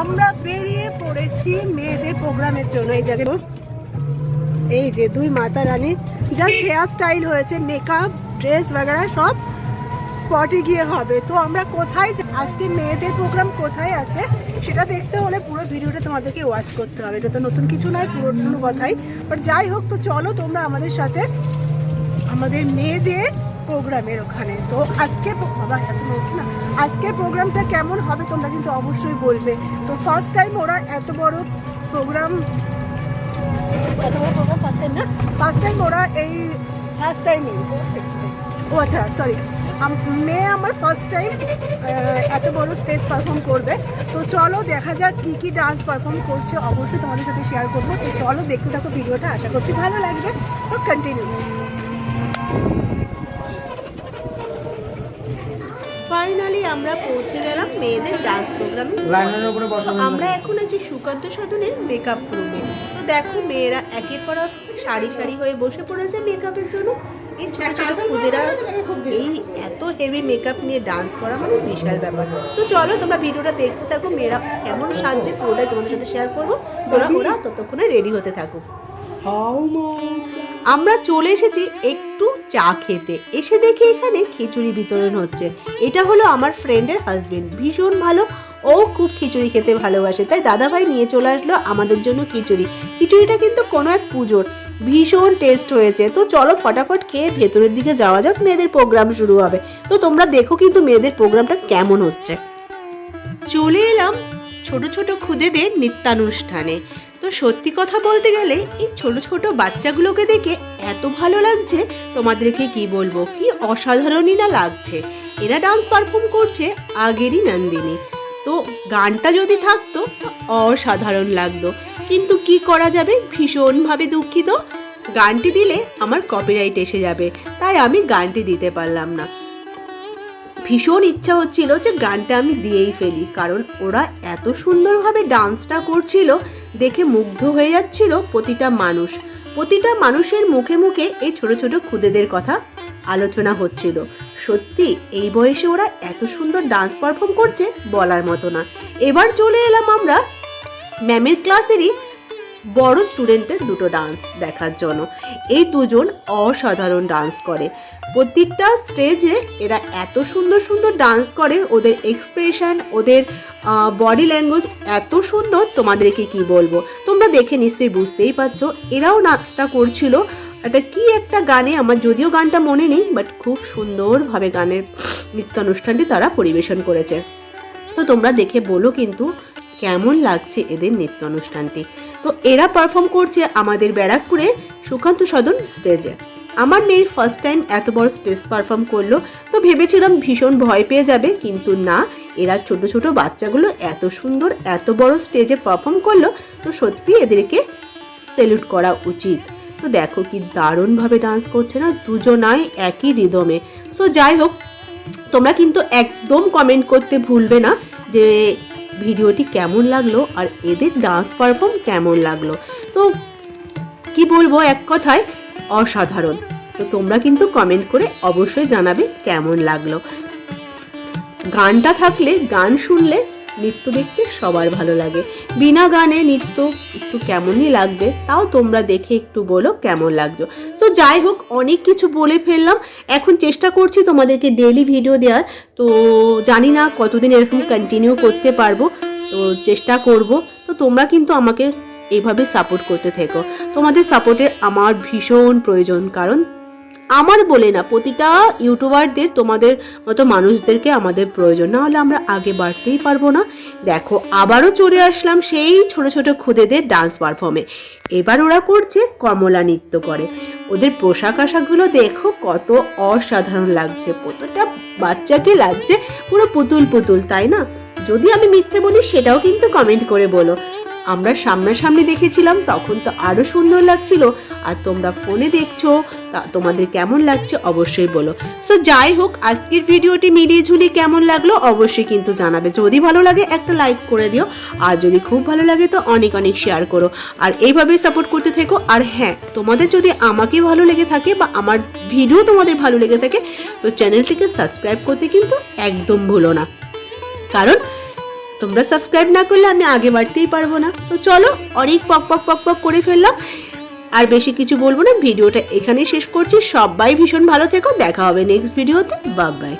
আমরা বেরিয়ে পড়েছি মেয়েদের প্রোগ্রামের জন্য। এই জায়গায় এই যে দুই মাতা রানী যা হেয়ার স্টাইল হয়েছে মেকআপ ড্রেস বাগেরা সব স্পটে গিয়ে হবে। তো আমরা কোথায় আজকে মেয়েদের প্রোগ্রাম কোথায় আছে, সেটা দেখতে হলে পুরো ভিডিওটা তোমাদেরকে ওয়াচ করতে হবে। এটা তো নতুন কিছু নয় পুরো কথাই। বাট যাই হোক, তো চলো তোমরা আমাদের সাথে আমাদের মেয়েদের প্রোগ্রামের ওখানে। তো আজকে বাবা, এত নড়ছে না। আজকের প্রোগ্রামটা কেমন হবে তোমরা কিন্তু অবশ্যই বলবে। তো ফার্স্ট টাইম ওরা এত বড় প্রোগ্রাম এত বড় প্রোগ্রাম ফার্স্ট টাইম না। ফার্স্ট টাইম ওরা এই ফার্স্ট টাইমই ও আচ্ছা সরি মেয়ে আমার ফার্স্ট টাইম এত বড় স্টেজ পারফর্ম করবে। তো চলো দেখা যাক কী কী ডান্স পারফর্ম করছে। অবশ্যই তোমাদের সাথে শেয়ার করব। তো চলো দেখতে থাকো ভিডিওটা। আশা করছি ভালো লাগবে। তো কন্টিনিউ ফাইনালি আমরা পৌঁছে গেলাম মেয়েদের ডান্স প্রোগ্রামে আমরা এখন আছি সুকান্ত সদনের মেকআপ রুমে তো দেখো মেয়েরা একের পর এক সারি সারি হয়ে বসে পড়েছে মেকআপের জন্য। এই ছোট ছোট খুদেরা এই এত হেভি মেকআপ নিয়ে ডান্স করা মানে বিশাল ব্যাপার। তো চলো তোমরা ভিডিওটা দেখতে থাকো মেয়েরা কেমন সাজছে পুরোটাই তোমাদের সাথে শেয়ার করব। তোরা ওরা ততক্ষণে রেডি হতে থাকো। আমরা চলে এসেছি একটু চা খেতে। এসে দেখি এখানে খিচুড়ি বিতরণ হচ্ছে। এটা হলো আমার ফ্রেন্ডের হাজবেন্ড ভীষণ ভালো। ও খুব খিচুড়ি খেতে ভালোবাসে। তাই দাদাভাই নিয়ে চলে আসলো আমাদের জন্য খিচুড়ি। খিচুড়িটা কিন্তু কোনো এক পুজোর। ভীষণ টেস্ট হয়েছে। তো চলো ফটাফট খেয়ে ভেতরের দিকে যাওয়া যাক। মেয়েদের প্রোগ্রাম শুরু হবে। তো তোমরা দেখো কিন্তু মেয়েদের প্রোগ্রামটা কেমন হচ্ছে। চলে এলাম ছোট ছোট খুদেদের নৃত্যানুষ্ঠানে। তো সত্যি কথা বলতে গেলে এই ছোট ছোট বাচ্চাগুলোকে দেখে এত ভালো লাগছে, তোমাদেরকে কি বলব? কি অসাধারণই না লাগছে। এরা ডান্স পারফর্ম করছে আগেরই নন্দিনী। তো গানটা যদি থাকতো, অসাধারণ লাগতো। কিন্তু কি করা যাবে? ভীষণভাবে দুঃখিত। গানটি দিলে আমার কপিরাইট এসে যাবে। তাই আমি গানটি দিতে পারলাম না। ভীষণ ইচ্ছা হচ্ছিল যে গানটা আমি দিয়েই ফেলি। কারণ ওরা এত সুন্দরভাবে ডান্সটা করছিল দেখে মুগ্ধ হয়ে যাচ্ছিল প্রতিটা মানুষ। প্রতিটা মানুষের মুখে মুখে এই ছোট ছোট খুদেদের কথা আলোচনা হচ্ছিল। সত্যি, এই বয়সে ওরা এত সুন্দর ডান্স পারফর্ম করছে বলার মতো না। এবার চলে এলাম আমরা ম্যামের ক্লাসেরই বড় স্টুডেন্টের দুটো ডান্স দেখার জন্য। এই দুজন অসাধারণ ডান্স করে। প্রত্যেকটা স্টেজে এরা এত সুন্দর সুন্দর ডান্স করে, ওদের এক্সপ্রেশন ওদের বডি ল্যাঙ্গুয়েজ এত সুন্দর, তোমাদেরকে কি বলব? তোমরা দেখে নিশ্চয়ই বুঝতেই পারছ। এরাও নাচটা করছিল। এটা কি একটা গানে? আমার যদিও গানটা মনে নেই বাট খুব সুন্দরভাবে গানের নৃত্যানুষ্ঠানটি তারা পরিবেশন করেছে। তো তোমরা দেখে বলো কিন্তু কেমন লাগছে এদের নৃত্যানুষ্ঠানটি। তো এরা পারফর্ম করছে আমাদের ব্যারাকপুরে সুকান্ত সদন স্টেজে আমার মেয়ে ফার্স্ট টাইম এত বড় স্টেজ পারফর্ম করল, তো ভেবেছিলাম ভীষণ ভয় পেয়ে যাবে, কিন্তু না, এরা ছোট ছোট বাচ্চাগুলো এত সুন্দর, এত বড় স্টেজে পারফর্ম করল, তো সত্যি এদেরকে সেলুট করা উচিত। তো দেখো কি দারুণভাবে ডান্স করছে না, দুজনাই একই রিদমে সো যাই হোক, তোমরা কিন্তু একদম কমেন্ট করতে ভুলবে না যে ভিডিওটি কেমন লাগল আর এদের ডান্স পারফর্ম কেমন লাগল? তো কি বলব এক কথায়, অসাধারণ। তো তোমরা কিন্তু কমেন্ট করে অবশ্যই জানাবে কেমন লাগল। গানটা থাকলে গান শুনলে নৃত্য দেখতে সবার ভালো লাগে। বিনা গানে নৃত্য একটু কেমনই লাগবে, তাও তোমরা দেখে একটু বলো কেমন লাগছো। সো যাই হোক, অনেক কিছু বলে ফেললাম। এখন চেষ্টা করছি তোমাদেরকে ডেলি ভিডিও দেওয়ার। তো জানি না কতদিন এরকম কন্টিনিউ করতে পারব। তো চেষ্টা করব। তো তোমরা কিন্তু আমাকে এভাবে সাপোর্ট করতে থেকো। তোমাদের সাপোর্টের আমার ভীষণ প্রয়োজন। কারণ আমার বলে না, প্রতিটা ইউটিউবারদের তোমাদের মতো মানুষদেরকে আমাদের প্রয়োজন, না হলে আমরা আগে বাড়তেই পারব না। দেখো, আবারও চলে আসলাম সেই ছোট ছোট খুদেদের ডান্স পারফর্মে এবার ওরা করছে কমলা নৃত্য করে। ওদের পোশাক আশাকগুলো দেখো কত অসাধারণ লাগছে, প্রতিটা বাচ্চাকে লাগছে পুরো পুতুল পুতুল, তাই না? যদি আমি মিথ্যে বলি সেটাও কিন্তু কমেন্ট করে বলো। আমরা সামনাসামনি দেখেছিলাম, তখন তো আরও সুন্দর লাগছিল। আর তোমরা ফোনে দেখছ, তা তোমাদের কেমন লাগছে অবশ্যই বলো। সো যাই হোক, আজকের ভিডিওটি মিলিয়ে ঝুলি কেমন লাগল অবশ্যই কিন্তু জানাবে। যদি ভালো লাগে, একটা লাইক করে দিও। আর যদি খুব ভালো লাগে, তো অনেক অনেক শেয়ার করো। আর এইভাবে সাপোর্ট করতে থেকো। আর হ্যাঁ তোমাদের যদি আমাকে ভালো লেগে থাকে বা আমার ভিডিও তোমাদের ভালো লেগে থাকে, তো চ্যানেলটিকে সাবস্ক্রাইব করতে কিন্তু একদম ভুলো না। কারণ তোমরা সাবস্ক্রাইব না করলে আমি আগে বাড়তেই পারব না। তো চলো, অনেক পক পক পক পক করে ফেললাম। আর বেশি কিছু বলব না, ভিডিওটা এখানেই শেষ করছি। সবাই ভীষণ ভালো থেকো, দেখা হবে নেক্সট ভিডিওতে বাই বাই